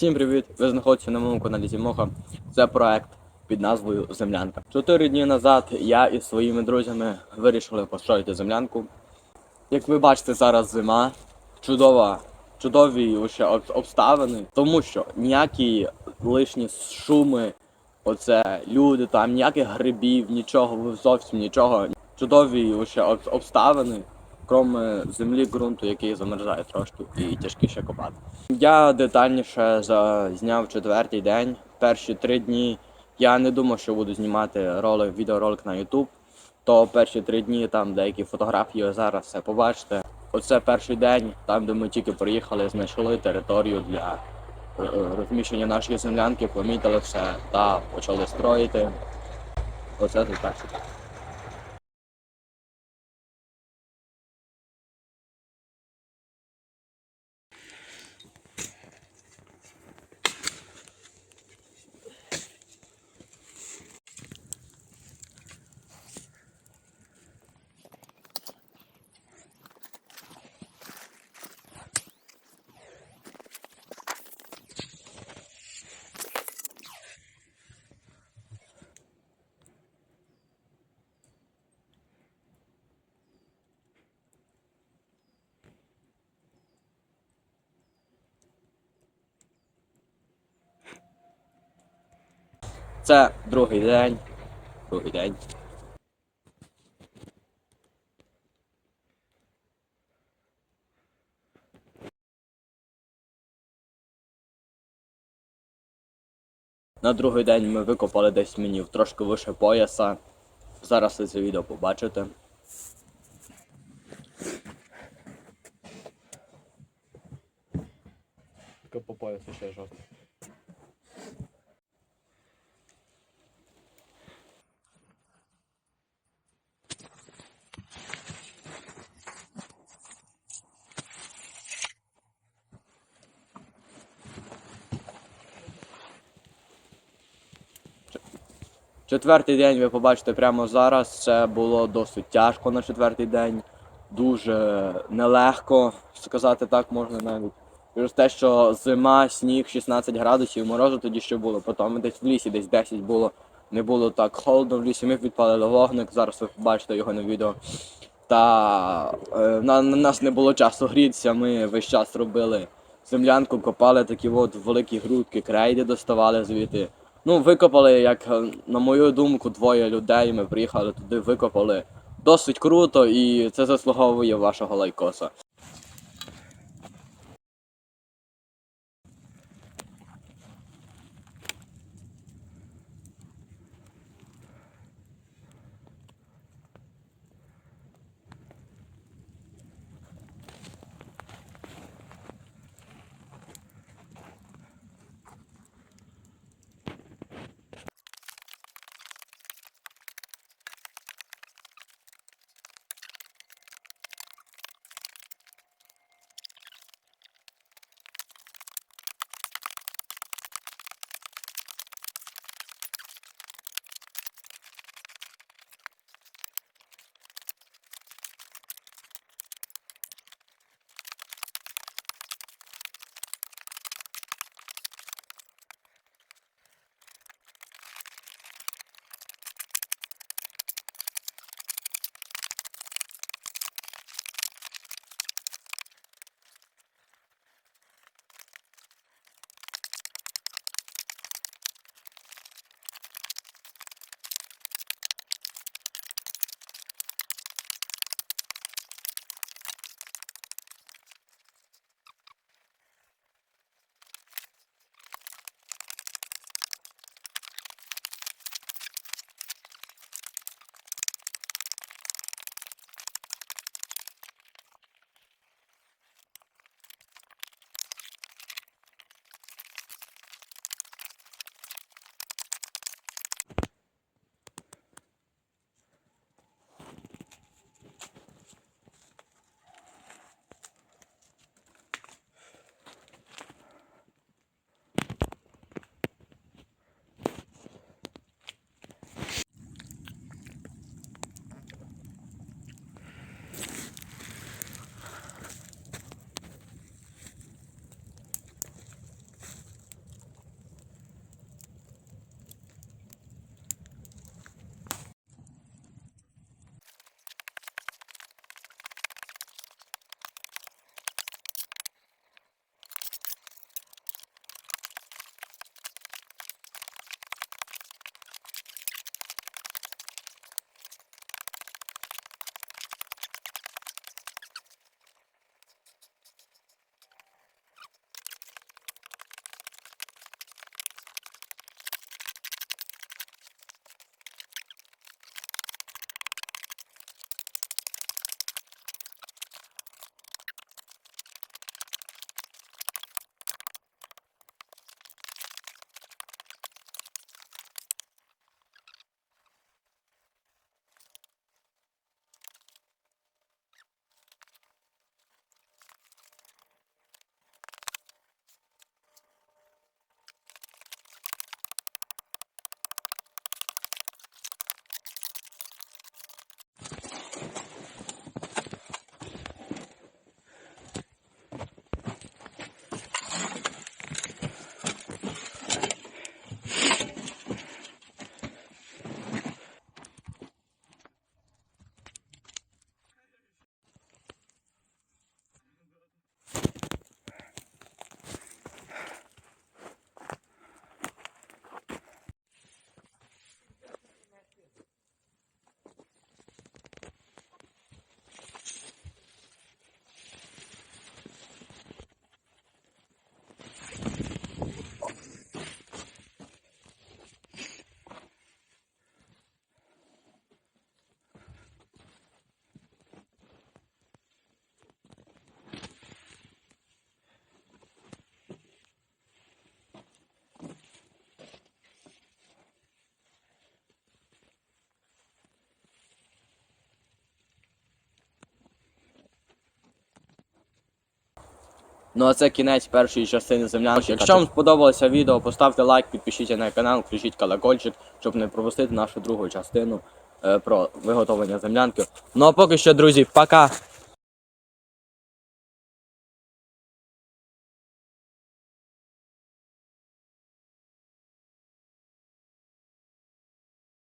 Всім привіт! Ви знаходитеся на моєму каналі Зімоха. Це проект під назвою Землянка. Чотири дні назад я із своїми друзями вирішили построїти землянку. Як ви бачите, зараз зима, чудова, чудові ще обставини, тому що ніякі лишні шуми, оце люди, там ніяких грибів, нічого, зовсім нічого. Чудові ще обставини, крім землі, ґрунту, який замерзає трошки і тяжкіше копати. Я детальніше зняв четвертий день. Перші три дні я не думав, що буду знімати ролик, відеоролик на YouTube. То перші три дні там деякі фотографії зараз все побачите. Оце перший день, там де ми тільки приїхали, знайшли територію для е, е, розміщення нашої землянки, помітили все та почали строїти. Оце тут перший день. Це другий день. Другий день. На другий день ми викопали десь мені трошки вище пояса. Зараз ви це відео побачите. По поясу ще жовтий. Четвертий день ви побачите прямо зараз. Це було досить тяжко на четвертий день. Дуже нелегко, сказати так можна навіть. Через те, що зима, сніг, 16 градусів, морозу тоді ще було. Потім десь в лісі, десь 10 було. Не було так холодно в лісі. Ми підпалили вогник. Зараз ви побачите його на відео. Та е, на, на нас не було часу грітися. Ми весь час робили землянку, копали такі от великі грудки, крейди доставали звідти. Ну, викопали, як е, на мою думку, двоє людей. Ми приїхали туди, викопали досить круто, і це заслуговує вашого лайкоса. Ну а це кінець першої частини землянки. Якщо вам сподобалося відео, поставте лайк, підпишіться на канал, включіть колокольчик, щоб не пропустити нашу другу частину е, про виготовлення землянки. Ну а поки що, друзі, пока!